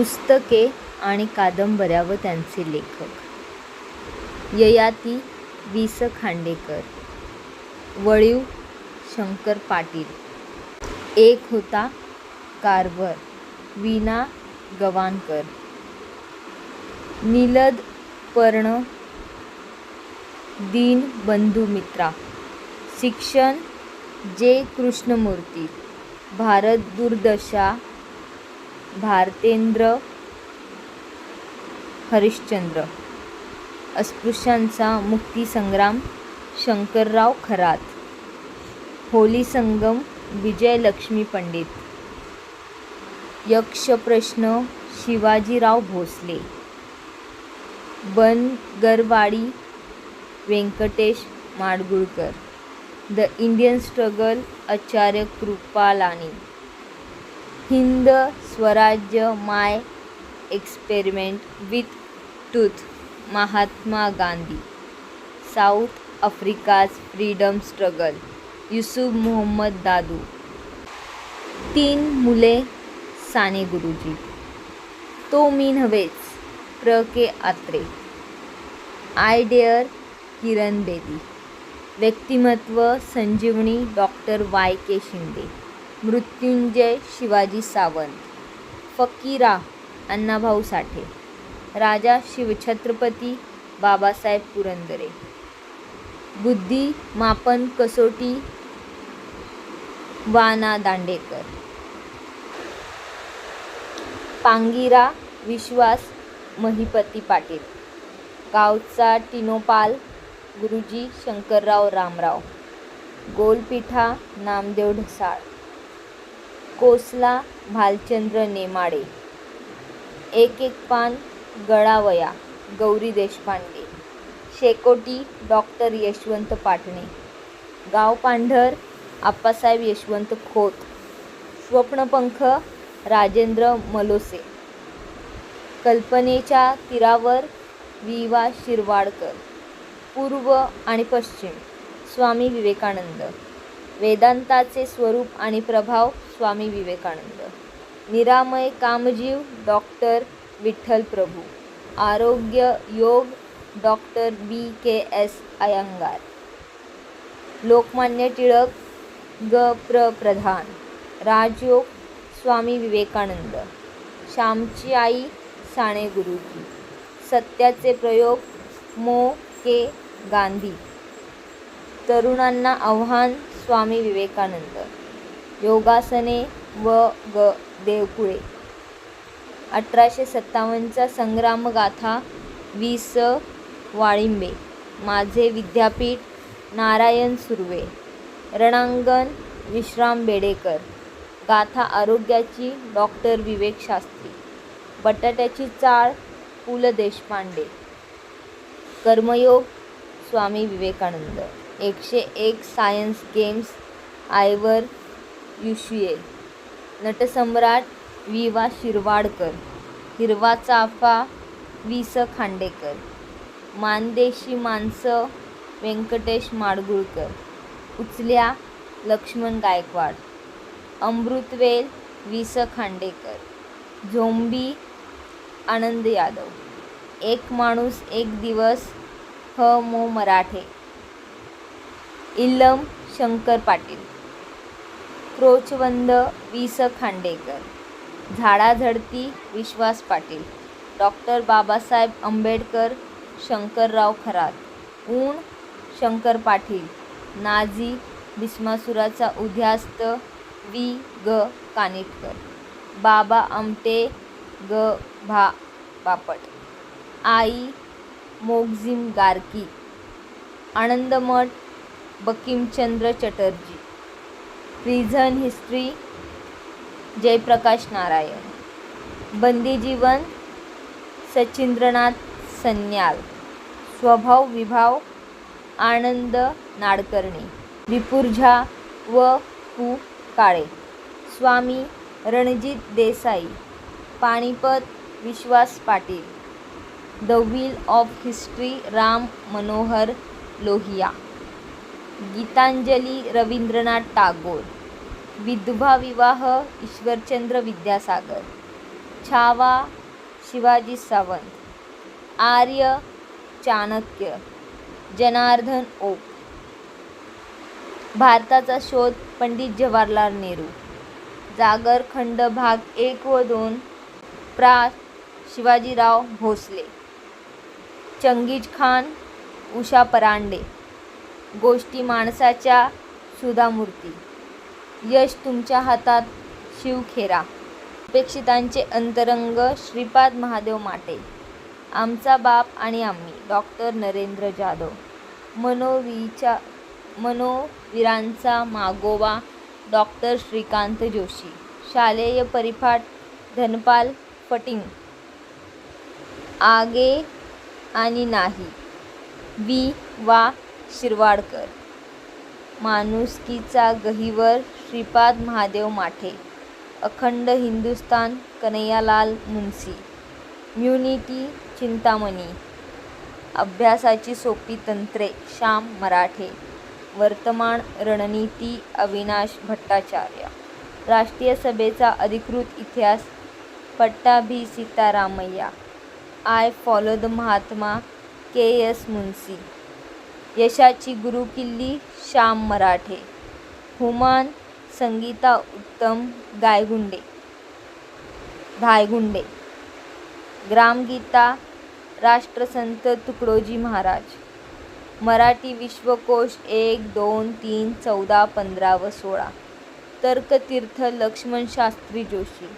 पुस्तके आणि कादंबऱ्या व त्यांचे लेखक. ययाती वि स खांडेकर वळीव शंकर पाटील. एक होता कारवर वीणा गवानकर नीलद पर्ण दीनबंधू मित्रा. शिक्षण जे कृष्णमूर्ती. भारत दुर्दशा भारतेंद्र हरिश्चंद्र. अस्पृश्यांचा मुक्तीसंग्राम शंकरराव खरात. होली संगम Vijayalakshmi Pandit. यक्षप्रश्न Shivajirao Bhosale. Bangarwadi Vyankatesh Madgulkar. The Indian struggle Acharya Kripalani. Hind Swarajya my experiment with tooth Mahatma Gandhi south Africa's freedom struggle Yusuf Mohammed Dadoo. तीन मुले साने गुरुजी. तो मी नव्हेच प्र. K. Atre. I dare Kiran Bedi. व्यक्तिमत्व संजीवनी doctor Y. K. Shinde. Mrityunjay Shivaji Sawant Fakira Annabhau Sathe राजा शिवछत्रपती बाबासाहेब पुरंदरे. बुद्धी मापन कसोटी वाना दांडेकर. पांगिरा विश्वास महिपती पाटील. गावचा टिनोपाल गुरुजी शंकरराव रामराव. गोलपिठा नामदेव ढसाळ. कोसला भालचंद्र नेमाडे. एक एक पान गळावया गौरी देशपांडे. शेकोटी डॉक्टर यशवंत पाटणे. गाव पांढर आप्पासाहेब यशवंत खोत. स्वप्नपंख राजेंद्र मलोसे. कल्पनेच्या तीरावर वि वा शिरवाडकर. पूर्व आणि पश्चिम स्वामी विवेकानंद. वेदांताचे स्वरूप आणि प्रभाव स्वामी विवेकानंद. निरामय कामजीव डॉक्टर विठ्ठल प्रभू. आरोग्य योग doctor B K S Iyengar. Lokmanya Tilak ग प्र प्रधान. राजयोग स्वामी विवेकानंद. श्यामची आई साने गुरुजी. सत्याचे प्रयोग मो के गांधी. तरुणांना आव्हान स्वामी विवेकानंद योगासने व ग देवकुळे. अठराशे सत्तावन्नचा संग्रामगाथा वि स वाळिंबे. माझे विद्यापीठ नारायण सुर्वे. रणांगण विश्राम बेडेकर. गाथा आरोग्याची डॉक्टर विवेक शास्त्री. बटाट्याची चाळ पु ल देशपांडे. कर्मयोग स्वामी विवेकानंद. एकशे एक सायन्स गेम्स आयवर युशिएल नटसम्राट वि वा शिरवाडकर हिरवा चाफा वि स खांडेकर मानदेशी माणसं व्यंकटेश माडगुळकर उचल्या लक्ष्मण गायकवाड अमृतवेल वि स खांडेकर झोंबी आनंद यादव. एक माणूस एक दिवस ह मो मराठे. इल्लम शंकर पाटील. क्रोचवंद वि. स. खांडेकर. झाडाझडती विश्वास पाटील. डॉक्टर बाबासाहेब आंबेडकर शंकरराव खरात. ऊण शंकर पाटील. नाझी भीष्मासुराचा उद्यास्त वि. ग. कानिटकर. बाबा आमटे ग. भा. बापट. आई Maxim Gorky. Anandamath Bankimchandra Chatterjee. Prison history Jayaprakash Narayan. बंदीजीवन Sachindranath Sanyal. स्वभाव विभाव आनंद नाडकर्णी. विपुरझा व पु. Kale. Swami Ranjit Desai. Panipat Vishwas Patil. The wheel of history Ram Manohar Lohia. Gitanjali Rabindranath Tagore विधवा विवाह ईश्वरचंद्र विद्यासागर छावा शिवाजी सावंत आर्य चाणक्य जनार्दन ओक. भारताचा शोध पंडित जवाहरलाल नेहरू. जागर खंड भाग एक व दोन प्रा. शिवाजीराव भोसले. चंगीज खान उषा परांडे. गोष्टी माणसाच्या सुधामूर्ती. यश तुमच्या हातात शिवखेरा. अपेक्षितांचे अंतरंग श्रीपाद महादेव माटे. आमचा बाप आणि आम्ही डॉक्टर नरेंद्र जाधव. मनोवीच्या मनोवीरांचा मागोवा डॉक्टर श्रीकांत जोशी. शालेय परिपाठ धनपाल पटिंग आगे आणि नाही. वि. वा. शिरवाडकर. माणुसकीचा गहिवर श्रीपाद महादेव माठे. अखंड हिंदुस्तान कन्हैयालाल मुन्सी म्युनिटी चिंतामणी. अभ्यासाची सोपी तंत्रे श्याम मराठे. वर्तमान रणनीती अविनाश भट्टाचार्य. राष्ट्रीय सभेचा अधिकृत इतिहास Pattabhi Sitaramayya. I follow the Mahatma K S Munshi यशाची गुरुकिल्ली श्याम मराठे. हुमान संगीता उत्तम गायगुंडे. धायगुंडे. ग्रामगीता राष्ट्रसंत तुकडोजी महाराज. मराठी विश्वकोश एक दोन तीन चौदा पंधरा व सोळा. तर्कतीर्थ लक्ष्मण शास्त्री जोशी.